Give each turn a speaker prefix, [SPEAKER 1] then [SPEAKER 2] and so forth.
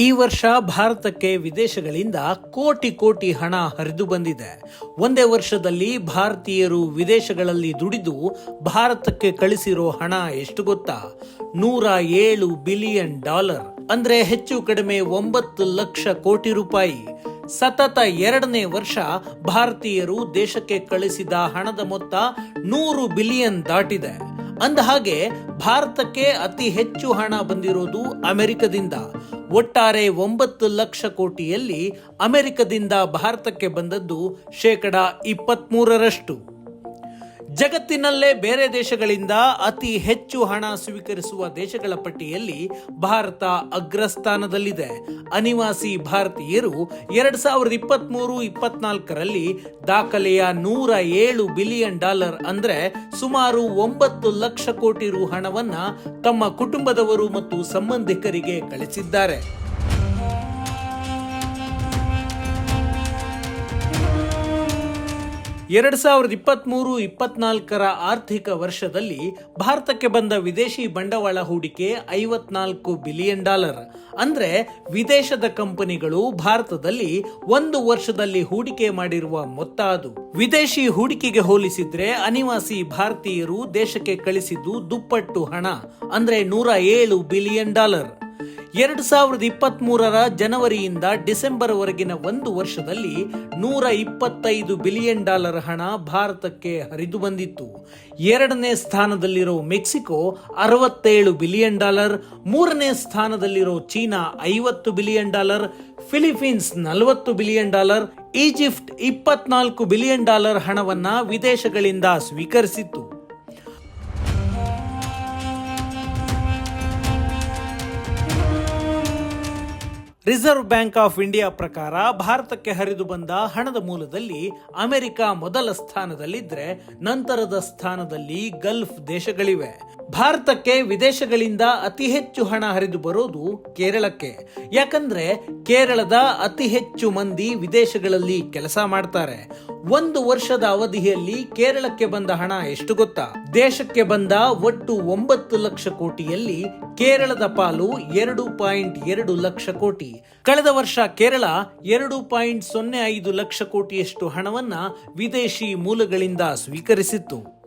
[SPEAKER 1] ಈ ವರ್ಷ ಭಾರತಕ್ಕೆ ವಿದೇಶಗಳಿಂದ ಕೋಟಿ ಕೋಟಿ ಹಣ ಹರಿದು ಬಂದಿದೆ. ಒಂದೇ ವರ್ಷದಲ್ಲಿ ಭಾರತೀಯರು ವಿದೇಶಗಳಲ್ಲಿ ದುಡಿದು ಭಾರತಕ್ಕೆ ಕಳಿಸಿರೋ ಹಣ ಎಷ್ಟು ಗೊತ್ತಾ? ನೂರ ಏಳು ಬಿಲಿಯನ್ ಡಾಲರ್. ಅಂದ್ರೆ ಹೆಚ್ಚು ಕಡಿಮೆ ಒಂಬತ್ತು ಲಕ್ಷ ಕೋಟಿ ರೂಪಾಯಿ. ಸತತ ಎರಡನೇ ವರ್ಷ ಭಾರತೀಯರು ದೇಶಕ್ಕೆ ಕಳಿಸಿದ ಹಣದ ಮೊತ್ತ ನೂರು ಬಿಲಿಯನ್ ದಾಟಿದೆ. ಅಂದಹಾಗೆ ಭಾರತಕ್ಕೆ ಅತಿ ಹೆಚ್ಚು ಹಣ ಬಂದಿರೋದು ಅಮೆರಿಕದಿಂದ. ಒಟ್ಟಾರೆ ಒಂಬತ್ತು ಲಕ್ಷ ಕೋಟಿಯಲ್ಲಿ ಅಮೆರಿಕದಿಂದ ಭಾರತಕ್ಕೆ ಬಂದದ್ದು ಶೇಕಡ ಇಪ್ಪತ್ಮೂರರಷ್ಟು. ಜಗತ್ತಿನಲ್ಲೇ ಬೇರೆ ದೇಶಗಳಿಂದ ಅತಿ ಹೆಚ್ಚು ಹಣ ಸ್ವೀಕರಿಸುವ ದೇಶಗಳ ಪಟ್ಟಿಯಲ್ಲಿ ಭಾರತ ಅಗ್ರಸ್ಥಾನದಲ್ಲಿದೆ. ಅನಿವಾಸಿ ಭಾರತೀಯರು ಎರಡ್ ಸಾವಿರದ ಇಪ್ಪತ್ತ್ ಮೂರು ಇಪ್ಪತ್ನಾಲ್ಕರಲ್ಲಿ ದಾಖಲೆಯ ನೂರ ಏಳು ಬಿಲಿಯನ್ ಡಾಲರ್ ಅಂದ್ರೆ ಸುಮಾರು ಒಂಬತ್ತು ಲಕ್ಷ ಕೋಟಿ ರು ಹಣವನ್ನ ತಮ್ಮ ಕುಟುಂಬದವರು ಮತ್ತು ಸಂಬಂಧಿಕರಿಗೆ ಕಳಿಸಿದ್ದಾರೆ. ಎರಡ್ ಸಾವಿರದ ಇಪ್ಪತ್ತ್ಮೂರು ಇಪ್ಪತ್ನಾಲ್ಕರ ಆರ್ಥಿಕ ವರ್ಷದಲ್ಲಿ ಭಾರತಕ್ಕೆ ಬಂದ ವಿದೇಶಿ ಬಂಡವಾಳ ಹೂಡಿಕೆ ಐವತ್ನಾಲ್ಕು ಬಿಲಿಯನ್ ಡಾಲರ್. ಅಂದ್ರೆ ವಿದೇಶದ ಕಂಪನಿಗಳು ಭಾರತದಲ್ಲಿ ಒಂದು ವರ್ಷದಲ್ಲಿ ಹೂಡಿಕೆ ಮಾಡಿರುವ ಮೊತ್ತ ಅದು. ವಿದೇಶಿ ಹೂಡಿಕೆಗೆ ಹೋಲಿಸಿದ್ರೆ ಅನಿವಾಸಿ ಭಾರತೀಯರು ದೇಶಕ್ಕೆ ಕಳಿಸಿದ್ದು ದುಪ್ಪಟ್ಟು ಹಣ, ಅಂದ್ರೆ ನೂರ ಏಳು ಬಿಲಿಯನ್ ಡಾಲರ್. ಎರಡು ಸಾವಿರದ ಇಪ್ಪತ್ತ್ ಮೂರರ ಜನವರಿಯಿಂದ ಡಿಸೆಂಬರ್ ವರೆಗಿನ ಒಂದು ವರ್ಷದಲ್ಲಿ ನೂರ ಇಪ್ಪತ್ತೈದು ಬಿಲಿಯನ್ ಡಾಲರ್ ಹಣ ಭಾರತಕ್ಕೆ ಹರಿದು ಬಂದಿತ್ತು. ಎರಡನೇ ಸ್ಥಾನದಲ್ಲಿರೋ ಮೆಕ್ಸಿಕೋ ಅರವತ್ತೇಳು ಬಿಲಿಯನ್ ಡಾಲರ್, ಮೂರನೇ ಸ್ಥಾನದಲ್ಲಿರೋ ಚೀನಾ ಐವತ್ತು ಬಿಲಿಯನ್ ಡಾಲರ್, ಫಿಲಿಪೀನ್ಸ್ ನಲವತ್ತು ಬಿಲಿಯನ್ ಡಾಲರ್, ಈಜಿಪ್ಟ್ ಇಪ್ಪತ್ನಾಲ್ಕು ಬಿಲಿಯನ್ ಡಾಲರ್ ಹಣವನ್ನ ವಿದೇಶಗಳಿಂದ ಸ್ವೀಕರಿಸಿತ್ತು. ರಿಸರ್ವ್ ಬ್ಯಾಂಕ್ ಆಫ್ ಇಂಡಿಯಾ ಪ್ರಕಾರ ಭಾರತಕ್ಕೆ ಹರಿದು ಬಂದ ಹಣದ ಮೂಲದಲ್ಲಿ ಅಮೆರಿಕ ಮೊದಲ ಸ್ಥಾನದಲ್ಲಿದ್ದರೆ ನಂತರದ ಸ್ಥಾನದಲ್ಲಿ ಗಲ್ಫ್ ದೇಶಗಳಿವೆ. ಭಾರತಕ್ಕೆ ವಿದೇಶಗಳಿಂದ ಅತಿ ಹೆಚ್ಚು ಹಣ ಹರಿದು ಬರೋದು ಕೇರಳಕ್ಕೆ. ಯಾಕಂದ್ರೆ ಕೇರಳದ ಅತಿ ಹೆಚ್ಚು ಮಂದಿ ವಿದೇಶಗಳಲ್ಲಿ ಕೆಲಸ ಮಾಡ್ತಾರೆ. ಒಂದು ವರ್ಷದ ಅವಧಿಯಲ್ಲಿ ಕೇರಳಕ್ಕೆ ಬಂದ ಹಣ ಎಷ್ಟು ಗೊತ್ತಾ? ದೇಶಕ್ಕೆ ಬಂದ ಒಟ್ಟು ಒಂಬತ್ತು ಲಕ್ಷ ಕೋಟಿಯಲ್ಲಿ ಕೇರಳದ ಪಾಲು ಎರಡು ಪಾಯಿಂಟ್ ಎರಡು ಲಕ್ಷ ಕೋಟಿ. ಕಳೆದ ವರ್ಷ ಕೇರಳ ಎರಡು ಪಾಯಿಂಟ್ ಸೊನ್ನೆ ಐದು ಲಕ್ಷ ಕೋಟಿಯಷ್ಟು ಹಣವನ್ನ ವಿದೇಶಿ ಮೂಲಗಳಿಂದ ಸ್ವೀಕರಿಸಿತ್ತು.